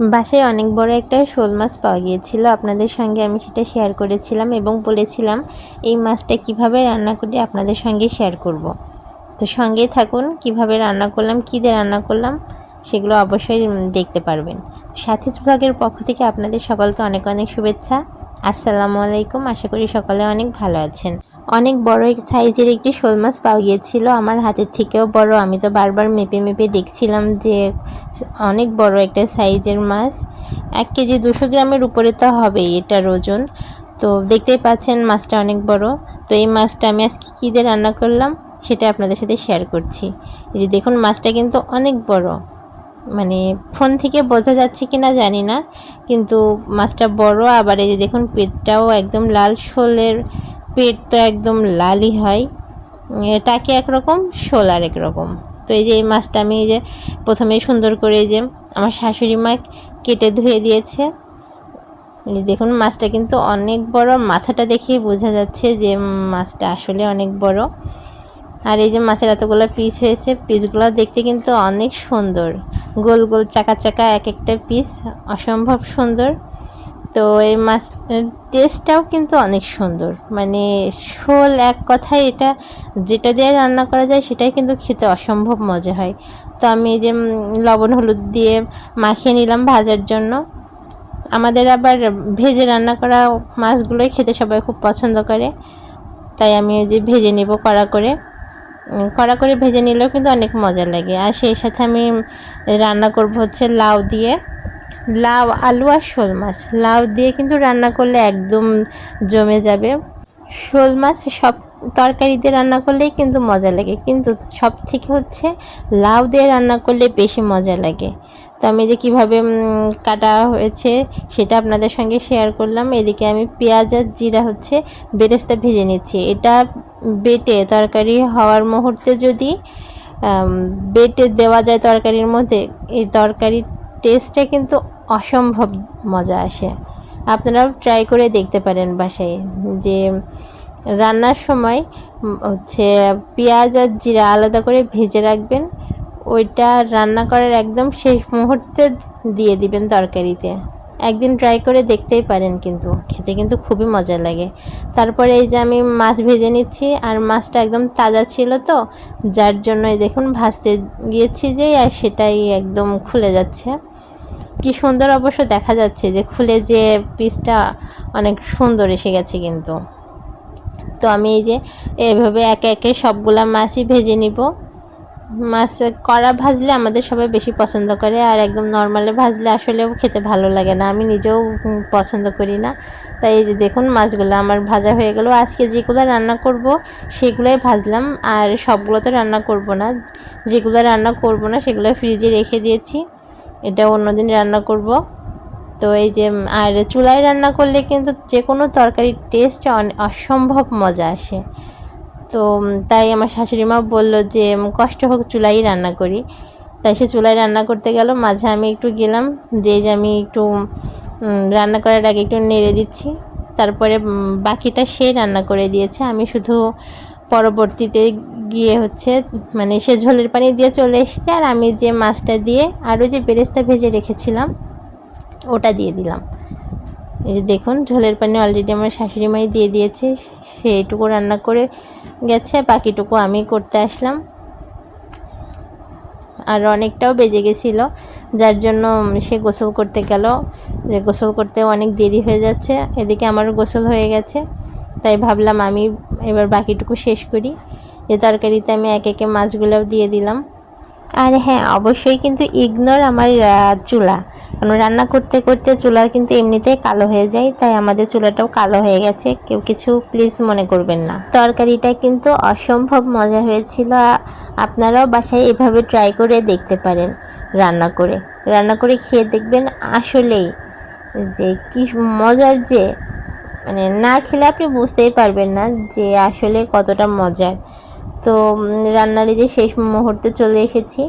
বাসায় অনেক বড় একটা শোল মাছ পাওয়া গিয়েছিল। আপনাদের সঙ্গে আমি সেটা শেয়ার করেছিলাম এবং বলেছিলাম এই মাছটা কীভাবে রান্না করে আপনাদের সঙ্গে শেয়ার করব। তো সঙ্গেই থাকুন, কীভাবে রান্না করলাম, কী দিয়ে রান্না করলাম, সেগুলো অবশ্যই দেখতে পারবেন। সাথী ব্লগের পক্ষ থেকে আপনাদের সকলকে অনেক অনেক শুভেচ্ছা। আসসালামু আলাইকুম। আশা করি সকলে অনেক ভালো আছেন। অনেক বড় সাইজের একটি শোল মাছ পাওয়া গিয়েছিল আমার হাতের থেকেও বড়। আমি তো বারবার মেপে মেপে দেখছিলাম যে অনেক বড় একটা সাইজের মাছ। এক কেজি দুশো গ্রামের উপরে তো হবেই এটার ওজন। তো দেখতেই পাচ্ছেন মাছটা অনেক বড়। তো এই মাছটা আমি আজকে কী দিয়ে রান্না করলাম সেটা আপনাদের সাথে শেয়ার করছি। এই যে দেখুন, মাছটা কিন্তু অনেক বড়। মানে ফোন থেকে বোঝা যাচ্ছে কি না জানি না, কিন্তু মাছটা বড় আবার এই যে দেখুন, পেটটাও একদম লাল শোলের পেট তো একদম লালই হয়। টাকি একরকম? শোল আর একরকম। তো এই যে এই মাছটা আমি এই যে প্রথমে সুন্দর করে যে আমার শাশুড়ি মা কেটে ধুয়ে দিয়েছে। দেখুন, মাছটা কিন্তু অনেক বড়। মাথাটা দেখেই বোঝা যাচ্ছে যে মাছটা আসলে অনেক বড়। আর এই যে মাছের এতগুলো পিস হয়েছে পিসগুলো দেখতে কিন্তু অনেক সুন্দর। গোল গোল, চাকা চাকা এক একটা পিস অসম্ভব সুন্দর। তো এই মাছ টেস্টটাও কিন্তু অনেক সুন্দর। মানে শোল এক কথায় এটা, যেটা দিয়ে রান্না করা যায় সেটাই কিন্তু খেতে অসম্ভব মজা হয়। তো আমি যে লবণ, হলুদ দিয়ে মাখিয়ে নিলাম ভাজার জন্য। আমাদের আবার ভেজে রান্না করা মাছগুলোই খেতে সবাই খুব পছন্দ করে। তাই আমি যে ভেজে নেব কড়া করে। কড়া করে ভেজে নিলেও কিন্তু অনেক মজা লাগে। আর সেই সাথে আমি রান্না করব হচ্ছে লাউ দিয়ে। লাউ, আলু আর শোল মাছ। লাউ দিয়ে কিন্তু রান্না করলে একদম জমে যাবে। শোল মাছ সব তরকারি দিয়ে রান্না করলেই কিন্তু মজা লাগে। কিন্তু সব থেকে হচ্ছে লাউ দিয়ে রান্না করলে বেশি মজা লাগে। তো আমি যে কীভাবে কাটা হয়েছে সেটা আপনাদের সঙ্গে শেয়ার করলাম। এদিকে আমি পেঁয়াজ আর জিরা হচ্ছে বেরেস্তা ভেজে নিচ্ছি। এটা বেটে তরকারি হওয়ার মুহূর্তে যদি বেটে দেওয়া যায় তরকারির মধ্যে, এই তরকারির টেস্টটা কিন্তু অসম্ভব মজা আসে। আপনারাও ট্রাই করে দেখতে পারেন বাসায় যে রান্নার সময় হচ্ছে পেঁয়াজ আর জিরা আলাদা করে ভেজে রাখবেন, ওইটা রান্না করার একদম শেষ মুহূর্তে দিয়ে দিবেন তরকারিতে। একদিন ট্রাই করে দেখতেই পারেন কিন্তু, খেতে কিন্তু খুবই মজা লাগে। তারপরে এই যে আমি মাছ ভেজে নিচ্ছি আর মাছটা একদম তাজা ছিল তো, যার জন্য দেখুন ভাজতে গিয়েছি যে আর সেটাই একদম খুলে যাচ্ছে। কি সুন্দর অবশ্য দেখা যাচ্ছে যে খুলে যে পিসটা অনেক সুন্দর এসে গেছে কিন্তু। তো আমি এই যে এভাবে একে একে সবগুলা মাছই ভেজে নিব। মাছ কড়া ভাজলে আমাদের সবাই বেশি পছন্দ করে আর একদম নর্মালে ভাজলে আসলেও খেতে ভালো লাগে না। আমি নিজেও পছন্দ করি না। তাই এই যে দেখুন মাছগুলো আমার ভাজা হয়ে গেল। আজকে যেগুলো রান্না করব সেগুলোই ভাজলাম আর সবগুলো তো রান্না করব না। যেগুলো রান্না করব না সেগুলো ফ্রিজে রেখে দিয়েছি। এটা অন্যদিন রান্না করব। তো এই যে, আর চুলায় রান্না করলে কিন্তু যে কোনো তরকারির টেস্ট অসম্ভব মজা আসে। তো তাই আমার শাশুড়ি মা বলল যে কষ্ট হোক চুলাই রান্না করি। তাই সে চুলায় রান্না করতে গেল। মাঝে আমি একটু গেলাম যে যে আমি একটু রান্না করার আগে একটু নেড়ে দিচ্ছি। তারপরে বাকিটা সে রান্না করে দিয়েছে। আমি শুধু পরবর্তীতে গিয়ে হচ্ছে মানে সে ঝোলের পানি দিয়ে চলে এসছে আর আমি যে মাছটা দিয়ে আরও যে বেরেস্তা ভেজে রেখেছিলাম, ওটা দিয়ে দিলাম। এই যে দেখুন, ঝোলের পানি অলরেডি আমার শাশুড়ি মাই দিয়ে দিয়েছে, সেইটুকু রান্না করে গেছে, বাকিটুকু আমি করতে আসলাম। আর অনেকটাও বেজে গেছিল, যার জন্য সে গোসল করতে গেল। যে গোসল করতে অনেক দেরি হয়ে যাচ্ছে, এদিকে আমারও গোসল হয়ে গেছে। তাই ভাবলাম আমি এবার বাকিটুকু শেষ করি। যে তরকারিতে আমি এক একে মাছগুলোও দিয়ে দিলাম। আর হ্যাঁ অবশ্যই কিন্তু ইগনোর আমার চুলা। কারণ রান্না করতে করতে চুলা কিন্তু এমনিতেই কালো হয়ে যায়, তাই আমাদের চুলাটাও কালো হয়ে গেছে। কেউ কিছু প্লিজ মনে করবেন না। তরকারিটা কিন্তু অসম্ভব মজা হয়েছিল। আপনারাও বাসায় এভাবে ট্রাই করে দেখতে পারেন রান্না করে। রান্না করে খেয়ে দেখবেন আসলেই যে কি মজার যে মানে না খেলে আপনি বুঝতেই পারবেন না যে আসলে কতটা মজার। তো রান্নার যে শেষ মুহূর্তে চলে এসেছি।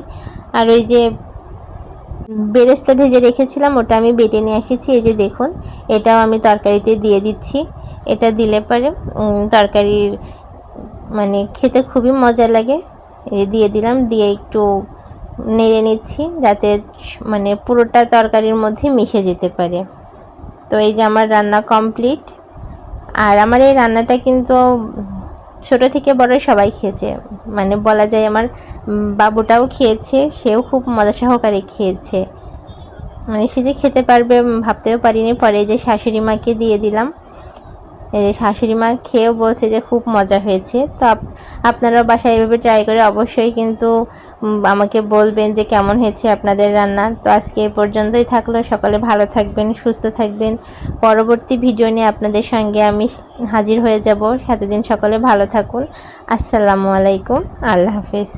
আর ওই যে বেরেস্তা ভেজে রেখেছিলাম, ওটা আমি বেটে নিয়ে এসেছি। এই যে দেখুন, এটাও আমি তরকারিতে দিয়ে দিচ্ছি। এটা দিলে পরে তরকারির মানে খেতে খুবই মজা লাগে। এই দিয়ে দিলাম, দিয়ে একটু নেড়ে নিচ্ছি যাতে মানে পুরোটা তরকারির মধ্যে মিশে যেতে পারে। তো এই যে আমার রান্না কমপ্লিট। আর আমার এই রান্নাটা কিন্তু ছোট থেকে বড় সবাই খেয়েছে। মানে বলা যায় আমার বাবুটাও খেয়েছে, সেও খুব মজা সহকারে খেয়েছে। মানে সে যে খেতে পারবে ভাবতেও পারিনি, পরে যে শাশুড়ি মাকে দিয়ে দিলাম। এই যে শাশুড়ি মা খেয়েও বলছে যে খুব মজা হয়েছে। তো আপনারাও বাসায় এভাবে ট্রাই করে অবশ্যই কিন্তু আমাকে বলবেন যে কেমন হয়েছে আপনাদের রান্না। তো আজকে এ পর্যন্তই থাকল। সকালে ভালো থাকবেন, সুস্থ থাকবেন। পরবর্তী ভিডিও নিয়ে আপনাদের সঙ্গে আমি হাজির হয়ে যাব। সাথে দিন সকালে ভালো থাকুন। আসসালামু আলাইকুম। আল্লাহ হাফিজ।